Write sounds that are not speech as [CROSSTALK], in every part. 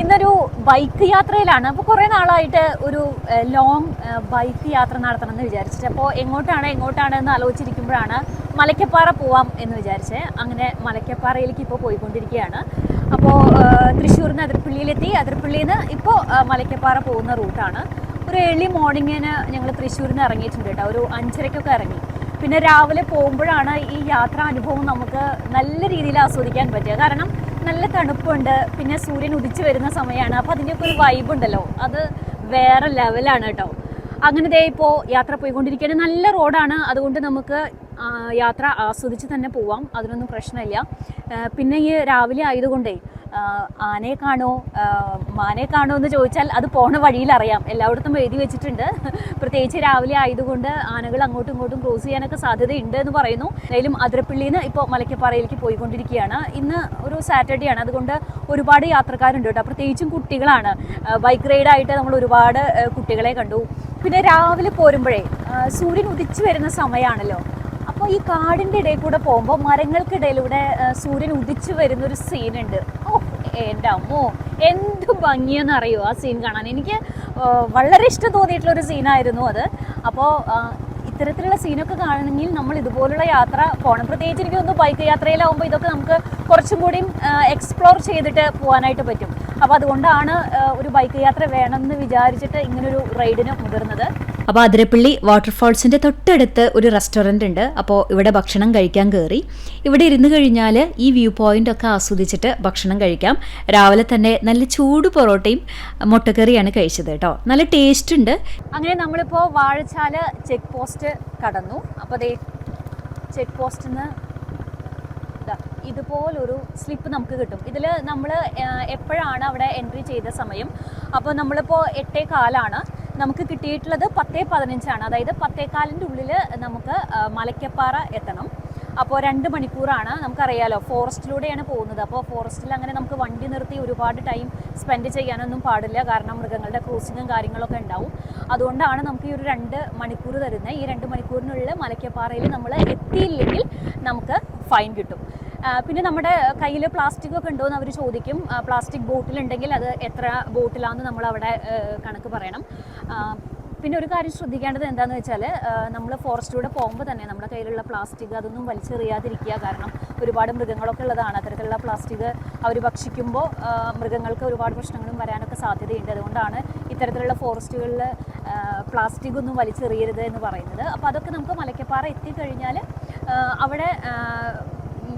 ഇന്നൊരു ബൈക്ക് യാത്രയിലാണ്. അപ്പോൾ കുറേ നാളായിട്ട് ഒരു ലോങ് ബൈക്ക് യാത്ര നടത്തണം എന്ന് വിചാരിച്ചിട്ട്. അപ്പോൾ എങ്ങോട്ടാണ് എങ്ങോട്ടാണ് എന്ന് ആലോചിച്ചിരിക്കുമ്പോഴാണ് മലക്കപ്പാറ പോവാം എന്ന് വിചാരിച്ച്. അങ്ങനെ മലക്കപ്പാറയിലേക്ക് ഇപ്പോൾ പോയിക്കൊണ്ടിരിക്കുകയാണ്. അപ്പോൾ തൃശ്ശൂരിൽ നിന്ന് അതിർപ്പള്ളിയിലെത്തി. അതിർപ്പള്ളിയിൽ നിന്ന് ഇപ്പോൾ മലക്കപ്പാറ പോകുന്ന റൂട്ടാണ്. ഒരു ഏർലി മോർണിംഗിന് ഞങ്ങൾ തൃശ്ശൂരിൽ നിന്ന് ഇറങ്ങിയിട്ടുണ്ട് കേട്ടോ. ഒരു അഞ്ചരയ്ക്കൊക്കെ ഇറങ്ങി. പിന്നെ രാവിലെ പോകുമ്പോഴാണ് ഈ യാത്രാ അനുഭവം നമുക്ക് നല്ല രീതിയിൽ ആസ്വദിക്കാൻ പറ്റുക. കാരണം നല്ല തണുപ്പുണ്ട് പിന്നെ സൂര്യൻ ഉദിച്ചു വരുന്ന സമയമാണ്. അപ്പോൾ അതിന്റെയൊക്കെ ഒരു വൈബ് ഉണ്ടല്ലോ. അത് വേറെ ലെവലാണ് കേട്ടോ. അങ്ങനെ ദേ ഇപ്പോൾ യാത്ര പോയിക്കൊണ്ടിരിക്കുകയാണ്. നല്ല റോഡാണ് അതുകൊണ്ട് നമുക്ക് യാത്ര ആസ്വദിച്ച് തന്നെ പോവാം. അതിനൊന്നും പ്രശ്നമില്ല. പിന്നെ ഈ രാവിലെ ആയതുകൊണ്ടേ ആനയെ കാണോ? മാനെ കാണോ എന്ന് ചോദിച്ചാൽ അത് പോണ വഴിയിൽ അറിയാം. എല്ലായിടത്തും എഴുതി വെച്ചിട്ടുണ്ട്. പ്രത്യേകിച്ച് രാവിലെ ആയതുകൊണ്ട് ആനകൾ അങ്ങോട്ടും ഇങ്ങോട്ടും ക്രോസ് ചെയ്യാനൊക്കെ സാധ്യതയുണ്ട് എന്ന് പറയുന്നു. എന്തായാലും അതിരപ്പള്ളിയിൽ നിന്ന് ഇപ്പോൾ മലക്കപ്പാറയിലേക്ക് പോയിക്കൊണ്ടിരിക്കുകയാണ്. ഇന്ന് ഒരു സാറ്റർഡേ ആണ്. അതുകൊണ്ട് ഒരുപാട് യാത്രക്കാരുണ്ട് കേട്ടോ. പ്രത്യേകിച്ചും കുട്ടികളാണ്. ബൈക്ക് റൈഡായിട്ട് നമ്മൾ ഒരുപാട് കുട്ടികളെ കണ്ടു. പിന്നെ രാവിലെ പോരുമ്പോഴേ സൂര്യൻ ഉദിച്ചു വരുന്ന സമയമാണല്ലോ അപ്പോൾ ഈ കാടിന്റെ ഇടയിൽ കൂടെ പോകുമ്പോൾ മരങ്ങൾക്കിടയിലൂടെ സൂര്യൻ ഉദിച്ചു വരുന്നൊരു സീനുണ്ട് എന്റെ അമ്മോ എന്ത് ഭംഗിയെന്ന് അറിയോ ആ സീൻ കാണാൻ. എനിക്ക് വളരെ ഇഷ്ടം തോന്നിയിട്ടുള്ള ഒരു സീനായിരുന്നു അത്. അപ്പോൾ ഇത്തരത്തിലുള്ള സീനൊക്കെ കാണണമെങ്കിൽ നമ്മൾ ഇതുപോലുള്ള യാത്ര പോകണം. പ്രത്യേകിച്ച് എനിക്ക് തോന്നുന്നു ബൈക്ക് യാത്രയിലാവുമ്പോൾ ഇതൊക്കെ നമുക്ക് കുറച്ചും കൂടിയും എക്സ്പ്ലോർ ചെയ്തിട്ട് പോകാനായിട്ട് പറ്റും. അപ്പോൾ അതുകൊണ്ടാണ് ഒരു ബൈക്ക് യാത്ര വേണമെന്ന് വിചാരിച്ചിട്ട് ഇങ്ങനൊരു റൈഡിന് മുതിർന്നത്. അപ്പോൾ അതിരപ്പള്ളി വാട്ടർഫാൾസിന്റെ തൊട്ടടുത്ത് ഒരു റെസ്റ്റോറന്റ് ഉണ്ട്. അപ്പോൾ ഇവിടെ ഭക്ഷണം കഴിക്കാൻ കയറി ഇവിടെ ഇരുന്ന് കഴിഞ്ഞാൽ ഈ വ്യൂ പോയിന്റ് ഒക്കെ ആസ്വദിച്ചിട്ട് ഭക്ഷണം കഴിക്കാം. രാവിലെ തന്നെ നല്ല ചൂട് പൊറോട്ടയും മുട്ടക്കറിയാണ് കഴിച്ചത് കേട്ടോ. നല്ല ടേസ്റ്റ് ഉണ്ട്. അങ്ങനെ നമ്മളിപ്പോൾ വാഴച്ചാല ചെക്ക് പോസ്റ്റ് കടന്നു. അപ്പോൾ അതേ ചെക്ക് പോസ്റ്റിൽ നിന്ന് ഇതുപോലൊരു സ്ലിപ്പ് നമുക്ക് കിട്ടും. ഇതിൽ നമ്മൾ എപ്പോഴാണ് അവിടെ എൻട്രി ചെയ്ത സമയം? അപ്പോൾ നമ്മളിപ്പോൾ എട്ടേ കാലാണ്. നമുക്ക് കിട്ടിയിട്ടുള്ളത് പത്തേ പതിനഞ്ചാണ്. അതായത് പത്തേക്കാലിന്റെ ഉള്ളിൽ നമുക്ക് മലക്കപ്പാറ എത്തണം. അപ്പോൾ രണ്ട് മണിക്കൂറാണ് നമുക്കറിയാലോ ഫോറസ്റ്റിലൂടെയാണ് പോകുന്നത്. അപ്പോൾ ഫോറസ്റ്റിൽ അങ്ങനെ നമുക്ക് വണ്ടി നിർത്തി ഒരുപാട് ടൈം സ്പെൻഡ് ചെയ്യാനൊന്നും പാടില്ല. കാരണം മൃഗങ്ങളുടെ ക്രോസിങ്ങും കാര്യങ്ങളൊക്കെ ഉണ്ടാവും. അതുകൊണ്ടാണ് നമുക്ക് ഈ ഒരു രണ്ട് മണിക്കൂർ തരുന്നത്. ഈ രണ്ട് മണിക്കൂറിനുള്ളിൽ മലക്കപ്പാറയിൽ നമ്മൾ എത്തിയില്ലെങ്കിൽ നമുക്ക് ഫൈൻ കിട്ടും. പിന്നെ നമ്മുടെ കയ്യിൽ പ്ലാസ്റ്റിക് ഒക്കെ ഉണ്ടോ എന്ന് അവർ ചോദിക്കും. പ്ലാസ്റ്റിക് ബോട്ടിൽ ഉണ്ടെങ്കിൽ അത് എത്ര ബോട്ടിലാണെന്ന് നമ്മൾ അവിടെ കണക്ക് പറയണം. പിന്നെ ഒരു കാര്യം ശ്രദ്ധിക്കേണ്ടത് എന്താണെന്ന് വെച്ചാൽ നമ്മൾ ഫോറസ്റ്റിലൂടെ പോകുമ്പോൾ തന്നെ നമ്മുടെ കയ്യിലുള്ള പ്ലാസ്റ്റിക് അതൊന്നും വലിച്ചെറിയാതിരിക്കുക. കാരണം ഒരുപാട് മൃഗങ്ങളൊക്കെ ഉള്ളതാണ്. അത്തരത്തിലുള്ള പ്ലാസ്റ്റിക് അവർ ഭക്ഷിക്കുമ്പോൾ മൃഗങ്ങൾക്ക് ഒരുപാട് പ്രശ്നങ്ങളും വരാനൊക്കെ സാധ്യതയുണ്ട്. അതുകൊണ്ടാണ് ഇത്തരത്തിലുള്ള ഫോറസ്റ്റുകളിൽ പ്ലാസ്റ്റിക് ഒന്നും വലിച്ചെറിയരുത് എന്ന് പറയുന്നത്. അപ്പോൾ അതൊക്കെ നമുക്ക് മലക്കപ്പാറ എത്തിക്കഴിഞ്ഞാൽ അവിടെ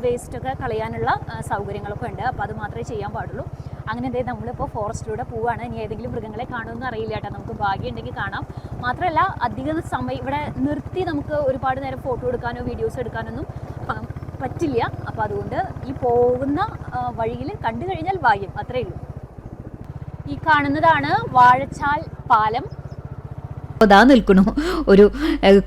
വേസ്റ്റൊക്കെ കളയാനുള്ള സൗകര്യങ്ങളൊക്കെ ഉണ്ട്. അപ്പോൾ അത് മാത്രമേ ചെയ്യാൻ പാടുള്ളൂ. അങ്ങനെ എന്തേ നമ്മളിപ്പോൾ ഫോറസ്റ്റിലൂടെ പോവുകയാണ് ഇനി ഏതെങ്കിലും മൃഗങ്ങളെ കാണുമെന്ന് അറിയില്ല കേട്ടോ. നമുക്ക് ഭാഗ്യം ഉണ്ടെങ്കിൽ കാണാം. മാത്രമല്ല അധിക സമയം ഇവിടെ നിർത്തി നമുക്ക് ഒരുപാട് നേരം ഫോട്ടോ എടുക്കാനോ വീഡിയോസ് എടുക്കാനൊന്നും പറ്റില്ല. അപ്പോൾ അതുകൊണ്ട് ഈ പോകുന്ന വഴിയിൽ കണ്ടു കഴിഞ്ഞാൽ ഭാഗ്യം. അത്രയേ ഉള്ളൂ. ഈ കാണുന്നതാണ് വാഴച്ചാൽ പാലം. അതാ നിൽക്കുന്നു. ഒരു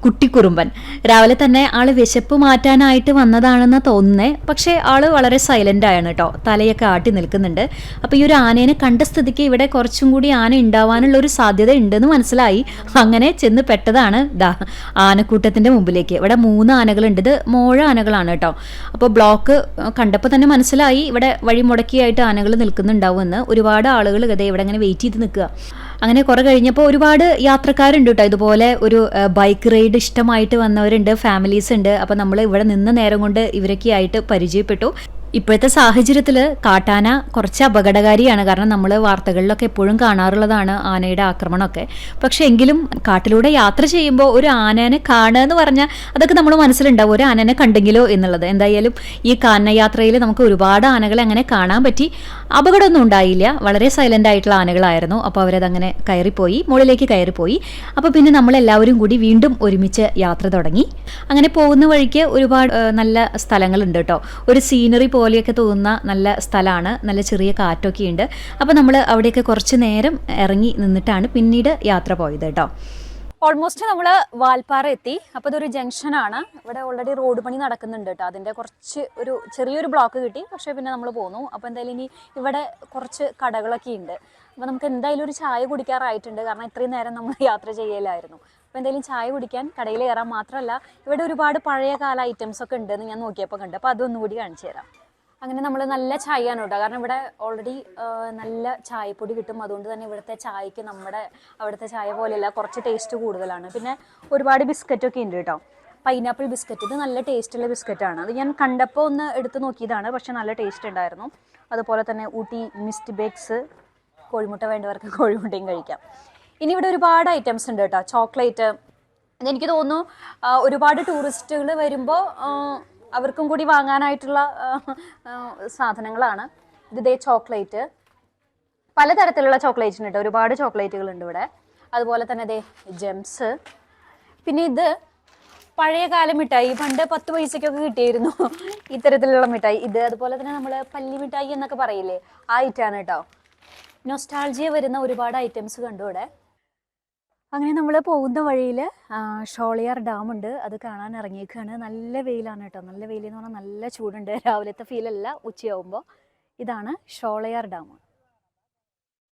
കുട്ടിക്കുറുമ്പൻ. രാവിലെ തന്നെ ആൾ വിശപ്പ് മാറ്റാനായിട്ട് വന്നതാണെന്ന് തോന്നുന്നേ. പക്ഷേ ആൾ വളരെ സൈലന്റ് ആണ് കേട്ടോ. തലയൊക്കെ ആട്ടി നിൽക്കുന്നുണ്ട്. അപ്പോൾ ഈ ഒരു ആനേനെ കണ്ട സ്ഥിതിക്ക് ഇവിടെ കുറച്ചും കൂടി ആന ഉണ്ടാവാനുള്ള ഒരു സാധ്യത ഉണ്ടെന്ന് മനസ്സിലായി. അങ്ങനെ ചെന്ന് പെട്ടതാണ് ദാ ആനക്കൂട്ടത്തിന്റെ മുമ്പിലേക്ക്. ഇവിടെ മൂന്ന് ആനകളുണ്ട്. ഇത് മോഴ ആനകളാണ് കേട്ടോ. അപ്പോൾ ബ്ലോക്ക് കണ്ടപ്പോൾ തന്നെ മനസ്സിലായി. ഇവിടെ വഴി മുടക്കിയായിട്ട് ആനകൾ നിൽക്കുന്നുണ്ടാവുമെന്ന്. ഒരുപാട് ആളുകൾ ഇതേ ഇവിടെ അങ്ങനെ വെയിറ്റ് ചെയ്ത് നിൽക്കുക. അങ്ങനെ കുറെ കഴിഞ്ഞപ്പോൾ ഒരുപാട് യാത്രക്കാരുണ്ട് കേട്ടോ ഇതുപോലെ ഒരു ബൈക്ക് റൈഡ് ഇഷ്ടമായിട്ട് വന്നവരുണ്ട് ഫാമിലീസ് ഉണ്ട്. അപ്പോൾ നമ്മൾ ഇവിടെ നിന്ന് നേരം കൊണ്ട് ഇവരൊക്കെ ആയിട്ട് പരിചയപ്പെട്ടു. ഇപ്പോഴത്തെ സാഹചര്യത്തിൽ കാട്ടാന കുറച്ച് അപകടകാരിയാണ്. കാരണം നമ്മൾ വാർത്തകളിലൊക്കെ എപ്പോഴും കാണാറുള്ളതാണ് ആനയുടെ ആക്രമണമൊക്കെ. പക്ഷേ എങ്കിലും കാട്ടിലൂടെ യാത്ര ചെയ്യുമ്പോൾ ഒരു ആനേനെ കാണുക എന്ന് പറഞ്ഞാൽ അതൊക്കെ നമ്മൾ മനസ്സിലുണ്ടാവും. ഒരു ആനേനെ കണ്ടെങ്കിലോ എന്നുള്ളത്. എന്തായാലും ഈ കാനയാത്രയിൽ നമുക്ക് ഒരുപാട് ആനകളെ അങ്ങനെ കാണാൻ പറ്റി. അപകടമൊന്നും ഉണ്ടായില്ല. വളരെ സൈലന്റ് ആയിട്ടുള്ള ആനകളായിരുന്നു. അപ്പോൾ അവരതങ്ങനെ കയറിപ്പോയി. മുകളിലേക്ക് കയറിപ്പോയി. അപ്പോൾ പിന്നെ നമ്മളെല്ലാവരും കൂടി വീണ്ടും ഒരുമിച്ച് യാത്ര തുടങ്ങി. അങ്ങനെ പോകുന്ന വഴിക്ക് ഒരുപാട് നല്ല സ്ഥലങ്ങളുണ്ട് കേട്ടോ. ഒരു സീനറി പോലെയൊക്കെ തോന്നുന്ന നല്ല സ്ഥലമാണ്. നല്ല ചെറിയ കാറ്റൊക്കെ ഉണ്ട്. അപ്പോൾ നമ്മൾ അവിടെയൊക്കെ കുറച്ച് നേരം ഇറങ്ങി നിന്നിട്ടാണ് പിന്നീട് യാത്ര പോയത് കേട്ടോ. ഓൾമോസ്റ്റ് നമ്മൾ വാൽപ്പാറ എത്തി. അപ്പോൾ ഇതൊരു ജംഗ്ഷനാണ് ഇവിടെ ഓൾറെഡി റോഡ് പണി നടക്കുന്നുണ്ട് കേട്ടോ. അതിന്റെ കുറച്ച് ഒരു ചെറിയൊരു ബ്ലോക്ക് കിട്ടി. പക്ഷേ പിന്നെ നമ്മൾ പോന്നു. അപ്പോൾ എന്തായാലും ഇനി ഇവിടെ കുറച്ച് കടകളൊക്കെ ഉണ്ട്. അപ്പോൾ നമുക്ക് എന്തായാലും ഒരു ചായ കുടിക്കാറായിട്ടുണ്ട്. കാരണം ഇത്രയും നേരം നമ്മൾ യാത്ര ചെയ്യലായിരുന്നു. അപ്പോൾ എന്തായാലും ചായ കുടിക്കാൻ കടയിൽ കയറാൻ മാത്രമല്ല ഇവിടെ ഒരുപാട് പഴയ കാല ഐറ്റംസ് ഒക്കെ ഉണ്ടെന്ന് ഞാൻ നോക്കിയപ്പോൾ കണ്ടു. അപ്പോൾ അതൊന്നുകൂടി കാണിച്ചു തരാം. അങ്ങനെ നമ്മൾ നല്ല ചായയാണ് കേട്ടോ കാരണം ഇവിടെ ഓൾറെഡി നല്ല ചായപ്പൊടി കിട്ടും. അതുകൊണ്ട് തന്നെ ഇവിടുത്തെ ചായക്ക് നമ്മുടെ അവിടുത്തെ ചായ പോലെയല്ല കുറച്ച് ടേസ്റ്റ് കൂടുതലാണ്. പിന്നെ ഒരുപാട് ബിസ്ക്കറ്റൊക്കെ ഉണ്ട് കേട്ടോ. പൈനാപ്പിൾ ബിസ്ക്കറ്റ് ഇത് നല്ല ടേസ്റ്റുള്ള ബിസ്ക്കറ്റാണ് അത് ഞാൻ കണ്ടപ്പോൾ ഒന്ന് എടുത്ത് നോക്കിയതാണ് പക്ഷെ നല്ല ടേസ്റ്റ് ഉണ്ടായിരുന്നു. അതുപോലെ തന്നെ ഊട്ടി മിസ്റ്റ് ബേക്സ് കോഴിമുട്ട വേണ്ടവർക്ക് കോഴിമുട്ടയും കഴിക്കാം. ഇനി ഇവിടെ ഒരുപാട് ഐറ്റംസ് ഉണ്ട് കേട്ടോ. ചോക്ലേറ്റ് എനിക്ക് തോന്നുന്നു ഒരുപാട് ടൂറിസ്റ്റുകൾ വരുമ്പോൾ അവർക്കും കൂടി വാങ്ങാനായിട്ടുള്ള സാധനങ്ങളാണ്. ഇത് ചോക്ലേറ്റ്. പലതരത്തിലുള്ള ചോക്ലേറ്റ് ഉണ്ട് ഒരുപാട് ചോക്ലേറ്റുകൾ ഉണ്ട് ഇവിടെ. അതുപോലെ തന്നെ ദേ ജെംസ്. പിന്നെ ഇത് പഴയ കാല മിഠായി. പണ്ട് പത്ത് പൈസയ്ക്കൊക്കെ കിട്ടിയിരുന്നു [LAUGHS] ഇത്തരത്തിലുള്ള മിഠായി. ഇത് അതുപോലെ തന്നെ നമ്മൾ പല്ലി മിഠായി എന്നൊക്കെ പറയില്ലേ? ആ ഐറ്റാണ് കേട്ടോ. നൊസ്റ്റാൾജിയ വരുന്ന ഒരുപാട് ഐറ്റംസ് കണ്ടു ഇവിടെ. അങ്ങനെ നമ്മൾ പോകുന്ന വഴിയിൽ ഷോളിയാർ ഡാമുണ്ട്. അത് കാണാൻ ഇറങ്ങിയേക്കാണ്. നല്ല വെയിലാണ് കേട്ടോ നല്ല വെയിൽ എന്ന് പറഞ്ഞാൽ നല്ല ചൂടുണ്ട്. [LAUGHS] രാവിലത്തെ ഫീലല്ല ഉച്ചയാവുമ്പോൾ ഇതാണ് ഷോളയാർ ഡാം.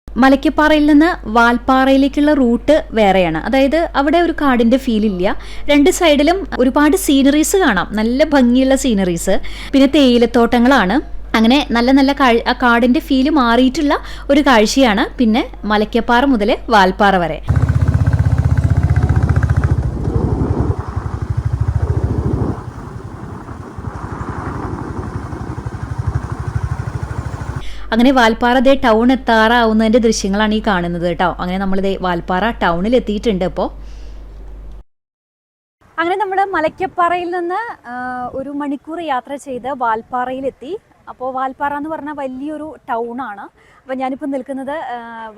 മലയ്ക്കപ്പാറയിൽ നിന്ന് വാൽപ്പാറയിലേക്കുള്ള റൂട്ട് വേറെയാണ്. അതായത് അവിടെ ഒരു കാടിന്റെ ഫീൽ ഇല്ല രണ്ട് സൈഡിലും ഒരുപാട് സീനറീസ് കാണാം. നല്ല ഭംഗിയുള്ള സീനറീസ്. പിന്നെ തേയിലത്തോട്ടങ്ങളാണ്. അങ്ങനെ നല്ല നല്ല കാ ആ കാടിന്റെ ഫീൽ മാറിയിട്ടുള്ള ഒരു കാഴ്ചയാണ് പിന്നെ മലയ്ക്കപ്പാറ മുതൽ വാൽപ്പാറ വരെ. അങ്ങനെ വാൽപ്പാറ ദേ ടൗൺ എത്താറാവുന്നതിന്റെ ദൃശ്യങ്ങളാണ് ഈ കാണുന്നത് കേട്ടോ. അങ്ങനെ നമ്മൾ ദേ വാൽപ്പാറ ടൗണിൽ എത്തിയിട്ടുണ്ട് ഇപ്പോൾ അങ്ങനെ നമ്മൾ മലയ്ക്കപ്പാറയിൽ നിന്ന് ഒരു മണിക്കൂർ യാത്ര ചെയ്ത് വാൽപ്പാറയിലെത്തി. അപ്പോൾ വാൽപ്പാറ എന്ന് പറഞ്ഞാൽ വലിയൊരു ടൗണാണ് അപ്പോൾ ഞാനിപ്പോൾ നിൽക്കുന്നത്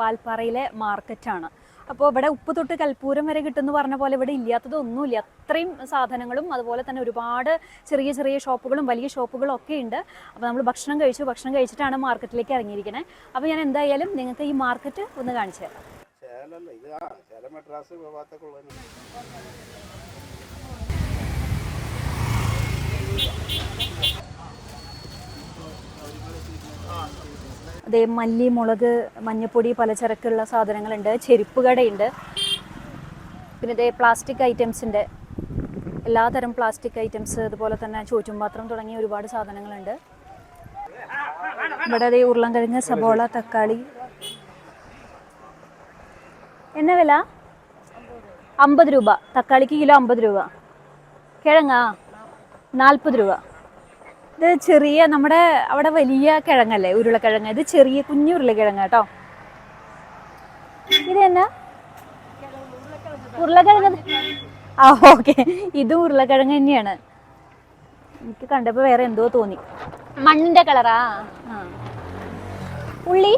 വാൽപ്പാറയിലെ മാർക്കറ്റാണ് അപ്പോൾ ഇവിടെ ഉപ്പ് തൊട്ട് കൽപ്പൂരം വരെ കിട്ടുമെന്ന് പറഞ്ഞ പോലെ ഇവിടെ ഇല്ലാത്തതൊന്നുമില്ല. അത്രയും സാധനങ്ങളും അതുപോലെ തന്നെ ഒരുപാട് ചെറിയ ചെറിയ ഷോപ്പുകളും വലിയ ഷോപ്പുകളും ഒക്കെ ഉണ്ട്. അപ്പോൾ നമ്മൾ ഭക്ഷണം കഴിച്ചു ഭക്ഷണം കഴിച്ചിട്ടാണ് മാർക്കറ്റിലേക്ക് ഇറങ്ങിയിരിക്കുന്നത് അപ്പോൾ ഞാൻ എന്തായാലും നിങ്ങൾക്ക് ഈ മാർക്കറ്റ് ഒന്ന് കാണിച്ചു തരാം. ആ അതേ മല്ലി മുളക് മഞ്ഞപ്പൊടി പലചരക്കുള്ള സാധനങ്ങളുണ്ട്. ചെരുപ്പ് കടയുണ്ട്. പിന്നെ ഇതേ പ്ലാസ്റ്റിക് ഐറ്റംസിന്റെ എല്ലാതരം പ്ലാസ്റ്റിക് ഐറ്റംസ് അതുപോലെ തന്നെ ചോറ്റുംപാത്രം തുടങ്ങിയ ഒരുപാട് സാധനങ്ങളുണ്ട്. ഇവിടെ അതേ ഉരുളൻകിഴങ്ങ് സബോള തക്കാളി. എന്ന വില? അമ്പത് രൂപ. തക്കാളിക്ക് കിലോ അമ്പത് രൂപ. കിഴങ്ങാ? നാൽപ്പത് രൂപ. ഇത് ചെറിയ നമ്മുടെ അവിടെ വലിയ കിഴങ്ങല്ലേ ഉരുളക്കിഴങ്ങ്. ഇത് ചെറിയ കുഞ്ഞു ഉരുളക്കിഴങ്ങ് കേട്ടോ. ഇത് എന്നാ? ഉരുളക്കിഴങ്ങ്. ആ ഓക്കെ. ഇതും ഉരുളക്കിഴങ്ങ് തന്നെയാണ്. എനിക്ക് കണ്ടപ്പോൾ വേറെ എന്തോ തോന്നി. മണ്ണിന്റെ കളറാ. ഉള്ളി?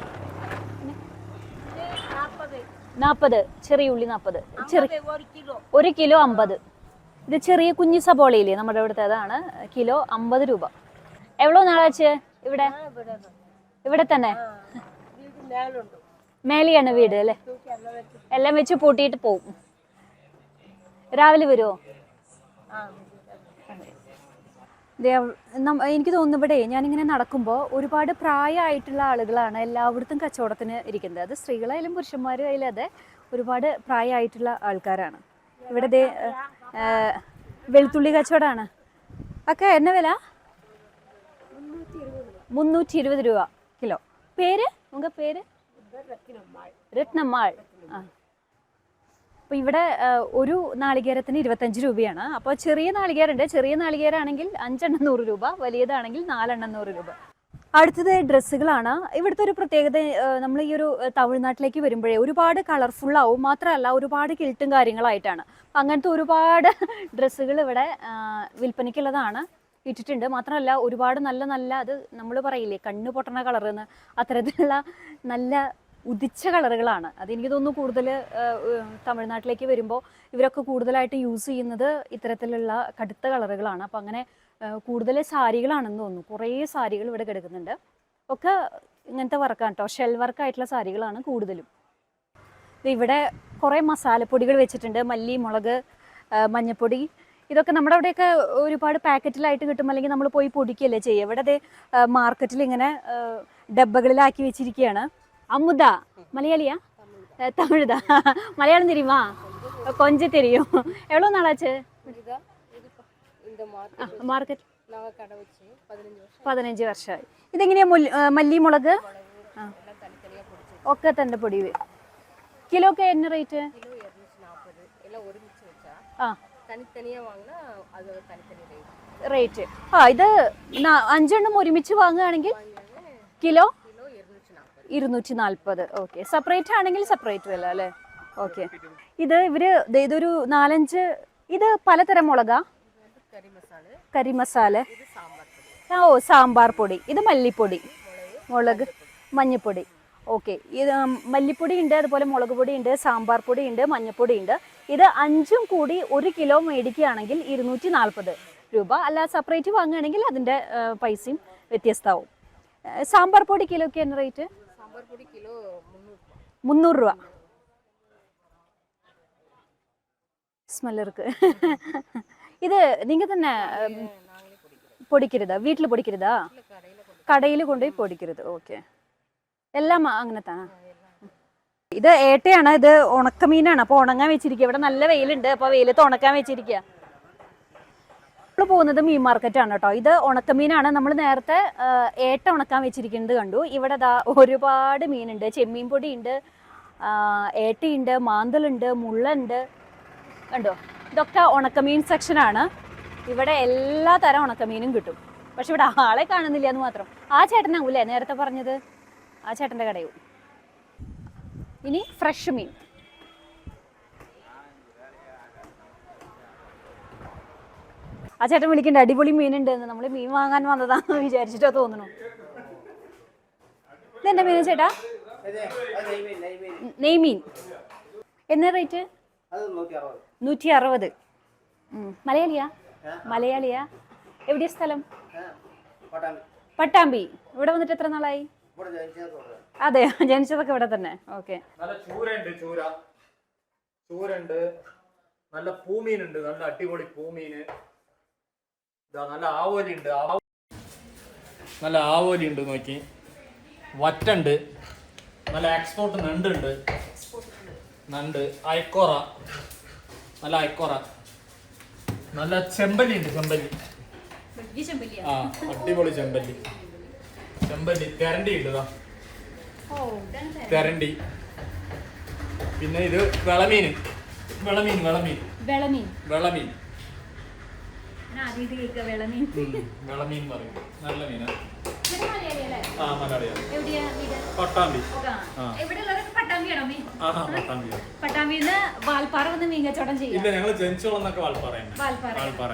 നാൽപ്പത് ചെറിയ ഉള്ളി നാൽപ്പത് ചെറിയ ഒരു കിലോ അമ്പത്. ഇത് ചെറിയ കുഞ്ഞു സബോളയില്ലേ നമ്മുടെ ഇവിടുത്തെ? അതാണ്. കിലോ അമ്പത് രൂപ. എവ്വളോ നാളാച്ച് ഇവിടെ? ഇവിടെ തന്നെ. മേലെയാണ് വീട് അല്ലേ? എല്ലാം വെച്ച്. പൂട്ടിയിട്ട് പോകും രാവിലെ വരുമോ എനിക്ക് തോന്നുന്നു ഇവിടെ ഞാനിങ്ങനെ നടക്കുമ്പോൾ ഒരുപാട് പ്രായമായിട്ടുള്ള ആളുകളാണ് എല്ലായിടത്തും കച്ചവടത്തിന് ഇരിക്കുന്നത്. അത് സ്ത്രീകളായാലും പുരുഷന്മാരും ആയാലും അതെ ഒരുപാട് പ്രായമായിട്ടുള്ള ആൾക്കാരാണ്. ഇവിടെ വെളുത്തുള്ളി കച്ചവടമാണ് അക്ക എന്ന വില? മുന്നൂറ്റി ഇരുപത് രൂപ കിലോ. പേര്? ഉങ്ക പേര്? രത്നമ്മാൾ. ആ. അപ്പോൾ ഇവിടെ ഒരു നാളികേരത്തിന് ഇരുപത്തഞ്ച് രൂപയാണ്. അപ്പോൾ ചെറിയ നാളികേരമുണ്ട് ചെറിയ നാളികേരാണെങ്കിൽ അഞ്ചെണ്ണം നൂറ് രൂപ വലിയതാണെങ്കിൽ നാലെണ്ണം നൂറ് രൂപ. അടുത്തത് ഡ്രസ്സുകളാണ്. ഇവിടുത്തെ ഒരു പ്രത്യേകത നമ്മൾ ഈ ഒരു തമിഴ്നാട്ടിലേക്ക് വരുമ്പോഴേ ഒരുപാട് കളർഫുൾ ആവും. മാത്രമല്ല ഒരുപാട് കിൽട്ടും കാര്യങ്ങളായിട്ടാണ്. അങ്ങനത്തെ ഒരുപാട് [LAUGHS] ഡ്രസ്സുകൾ ഇവിടെ വിൽപ്പനയ്ക്കുള്ളതാണ് ഇട്ടിട്ടുണ്ട്. മാത്രമല്ല ഒരുപാട് നല്ല നല്ല അത് നമ്മൾ പറയില്ലേ കണ്ണു പൊട്ടണ കളർ എന്ന്. അത്തരത്തിലുള്ള നല്ല ഉദിച്ച കളറുകളാണ് അതെനിക്ക് തോന്നുന്നു കൂടുതൽ തമിഴ്നാട്ടിലേക്ക് വരുമ്പോൾ ഇവരൊക്കെ കൂടുതലായിട്ട് യൂസ് ചെയ്യുന്നത് ഇത്തരത്തിലുള്ള കടുത്ത കളറുകളാണ് അപ്പം അങ്ങനെ കൂടുതൽ സാരികളാണെന്ന് തോന്നുന്നു. കുറേ സാരികൾ ഇവിടെ കിടക്കുന്നുണ്ട്. ഒക്കെ ഇങ്ങനത്തെ വർക്കാണ് കേട്ടോ ഷെൽ വർക്കായിട്ടുള്ള സാരികളാണ് കൂടുതലും. ഇവിടെ കുറേ മസാലപ്പൊടികൾ വെച്ചിട്ടുണ്ട്. മല്ലി മുളക് മഞ്ഞപ്പൊടി ഇതൊക്കെ നമ്മുടെ അവിടെയൊക്കെ ഒരുപാട് പാക്കറ്റിലായിട്ട് കിട്ടും. അല്ലെങ്കിൽ നമ്മൾ പോയി പൊടിക്കുകയല്ലേ ചെയ്യുക ഇവിടെ അത് മാർക്കറ്റിൽ ഇങ്ങനെ ഡബ്ബകളിലാക്കി വെച്ചിരിക്കുകയാണ് അമുദ മലയാളിയാ? തമിഴ്താ [LAUGHS] മലയാളം തരുമാ? കൊഞ്ച് തരും എവ്വളോ നാളാച്ച്? മാർക്കറ്റ് പതിനഞ്ച് വർഷമായി. ഇതെങ്ങനെയാ മല്ലി മുളക് ഒക്കെ തന്നെ പൊടി കിലോക്ക് എന്നെ റേറ്റ് ആ. தனித்தனியாக வாங்கினா அது ஒரு தனித்தனி ரேட் റേറ്റ് ആ ഇത് ന- അഞ്ചെണ്ണം ഒരുമിച്ച് വാങ്ങുകയാണെങ്കിൽ കിലോ கிலோ இரநூத்தி நாற்பது ഇരുന്നൂറ്റി നാൽപ്പത് ഓക്കെ സെപ്പറേറ്റ് ആണെങ്കിൽ സെപ്പറേറ്റ് വില അല്ലേ ഓക്കെ ഇത് ഇവര് ദേ ഇതൊരു നാലഞ്ച് ഇത് പലതരം മുളകാ இது கறி மசாலு കറി മസാല இது சாம்பார் பொடி ആ ഓ സാമ്പാർ പൊടി ഇത് മല്ലിപ്പൊടി മുളക് മഞ്ഞപ്പൊടി ഓക്കെ. ഇത് മല്ലിപ്പൊടി ഉണ്ട് അതുപോലെ മുളക് പൊടി ഉണ്ട് സാമ്പാർ പൊടി ഉണ്ട് മഞ്ഞൾപ്പൊടി ഉണ്ട് ഇത് അഞ്ചും കൂടി ഒരു കിലോ മേടിക്കുകയാണെങ്കിൽ ഇരുന്നൂറ്റി നാൽപ്പത് രൂപ. അല്ല സെപ്പറേറ്റ് വാങ്ങുകയാണെങ്കിൽ അതിന്റെ പൈസയും വ്യത്യസ്തമാവും. സാമ്പാർ പൊടി കിലോക്ക് എന്ന റേറ്റ് മുന്നൂറ് രൂപ. സ്മെല്ലർക്ക്. ഇത് നിങ്ങൾ തന്നെ പൊടിക്കരുതാ. വീട്ടിൽ പൊടിക്കരുതാ? കടയിൽ കൊണ്ടുപോയി പൊടിക്കരുത്. ഓക്കെ. എല്ലാം അങ്ങനെ തന്നെ ഇത് ഏട്ടയാണ് ഇത് ഉണക്കമീനാണ്. അപ്പോൾ ഉണങ്ങാൻ വെച്ചിരിക്കുക ഇവിടെ നല്ല വെയിലുണ്ട് അപ്പോൾ വെയിലത്ത് ഉണക്കാൻ വെച്ചിരിക്കുക നമ്മൾ പോകുന്നത് മീൻ മാർക്കറ്റാണ് കേട്ടോ. ഇത് ഉണക്കമീനാണ്. നമ്മൾ നേരത്തെ ഏട്ട ഉണക്കാൻ വെച്ചിരിക്കുന്നത് കണ്ടു. ഇവിടെ ദാ ഒരുപാട് മീനുണ്ട്. ചെമ്മീൻ പൊടി ഉണ്ട് ആ, ഏട്ടയുണ്ട് മാന്തലുണ്ട് മുള്ളുണ്ട്. കണ്ടോ? ഇതൊക്കെ ഉണക്കമീൻ സെക്ഷനാണ് ഇവിടെ എല്ലാ തരം ഉണക്കമീനും കിട്ടും. പക്ഷെ ഇവിടെ ആളെ കാണുന്നില്ല എന്ന് മാത്രം. ആ ചേട്ടനാവൂലേ നേരത്തെ പറഞ്ഞത്? ആ ചേട്ടന്റെ കടയും. ഇനി ഫ്രഷ് മീൻ. ആ ചേട്ടൻ വിളിക്കണ്ട അടിപൊളി മീനുണ്ട് എന്ന്. നമ്മൾ മീൻ വാങ്ങാൻ വന്നതാന്ന് വിചാരിച്ചിട്ടാ തോന്നുന്നു. ഇതെന്താ മീൻ ചേട്ടാ? നെയ്മീൻ എന്നാ റേറ്റ്? നൂറ്റി അറുപത്. മലയാളിയാ? മലയാളിയാ? എവിടെയാ സ്ഥലം? പട്ടാമ്പി. ഇവിടെ വന്നിട്ട് എത്ര നാളായി? അതെ ജനിച്ചതൊക്കെ ഇവിടെ തന്നെ. ഓക്കെ നല്ല ചൂരണ്ട് ചൂര. ചൂരണ്ട് നല്ല പൂമീനുണ്ട് നല്ല അടിപൊളി പൂമീന്. ഇതാ നല്ല ആവോലി ഉണ്ട് നല്ല ആവോലി ഉണ്ട് നോക്കി. വറ്റുണ്ട്. നല്ല എക്സ്പോർട്ട് നണ്ടുണ്ട്. നണ്ട്. അയക്കോറ നല്ല അയക്കോറ നല്ല ചെമ്പല്ലി. ഉണ്ട് ചെമ്പല്ലി ആ അടിപൊളി ചെമ്പല്ലി. ചെമ്പല്ലി തെരണ്ടി തെരണ്ടി. പിന്നെ ഇത് വിളമീൻ. വിളമീൻ വിളമീൻ. വെളമീൻ. വിളമീൻ. പറയും. നല്ല മീനാ. ആ മലയാളിയാണ് പട്ടാമ്പി. പട്ടാമ്പിന്ന് വാൽപ്പാറ വന്ന് മീൻ കച്ചവടം ചെയ്യും. ഇല്ല ഞങ്ങൾ ജനിച്ചോളന്നൊക്കെ വാൾപ്പാറയാണ് വാൽപ്പാറ.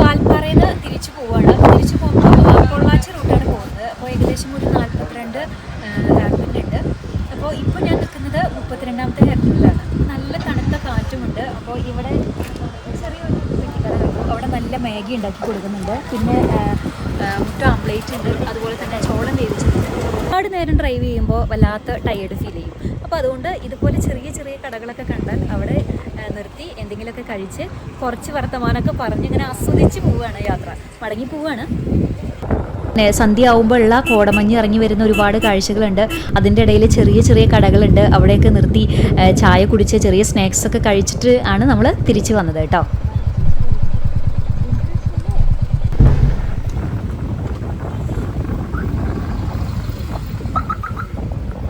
വാൽപ്പാറയിൽ നിന്ന് തിരിച്ചു പോവാണ്. തിരിച്ചു പോകുമ്പോൾ പൊള്ളാച്ചി റൂട്ടാണ് പോകുന്നത്. അപ്പോൾ ഏകദേശം ഒരു നാൽപ്പത്തിരണ്ട് ഉണ്ട്. അപ്പോൾ ഇപ്പോൾ ഞാൻ നിൽക്കുന്നത് മുപ്പത്തിരണ്ടാമത്തെ ഹെയർപിനിലാണ് നല്ല തണുത്ത കാറ്റുമുണ്ട്. അപ്പോൾ ഇവിടെ ചെറിയൊരു പെട്ടിക്കട അവിടെ നല്ല മാഗി ഉണ്ടാക്കി കൊടുക്കുന്നുണ്ട്. പിന്നെ മുട്ട ആംപ്ലേറ്റ് ഉണ്ട്. അതുപോലെ തന്നെ ചോളം വേവിച്ചിട്ടുണ്ട്. ഒരുപാട് നേരം ഡ്രൈവ് ചെയ്യുമ്പോൾ വല്ലാത്ത ടയേർഡ് ഫീൽ ചെയ്യും. അതുകൊണ്ട് ഇതുപോലെ ചെറിയ ചെറിയ കടകളൊക്കെ കണ്ടാൽ അവിടെ നിർത്തി എന്തെങ്കിലുമൊക്കെ കഴിച്ച് കുറച്ച് വർത്തമാനമൊക്കെ പറഞ്ഞ് ഇങ്ങനെ ആസ്വദിച്ച് പോവുകയാണ് യാത്ര. മടങ്ങി പോവുകയാണ്. പിന്നെ സന്ധ്യ ആവുമ്പോഴുള്ള കോടമഞ്ഞ് ഇറങ്ങി വരുന്ന ഒരുപാട് കാഴ്ചകളുണ്ട്. അതിന്റെ ഇടയിൽ ചെറിയ ചെറിയ കടകളുണ്ട്. അവിടെയൊക്കെ നിർത്തി ചായ കുടിച്ച് ചെറിയ സ്നാക്സ് ഒക്കെ കഴിച്ചിട്ട് ആണ് നമ്മൾ തിരിച്ചു വന്നത് കേട്ടോ.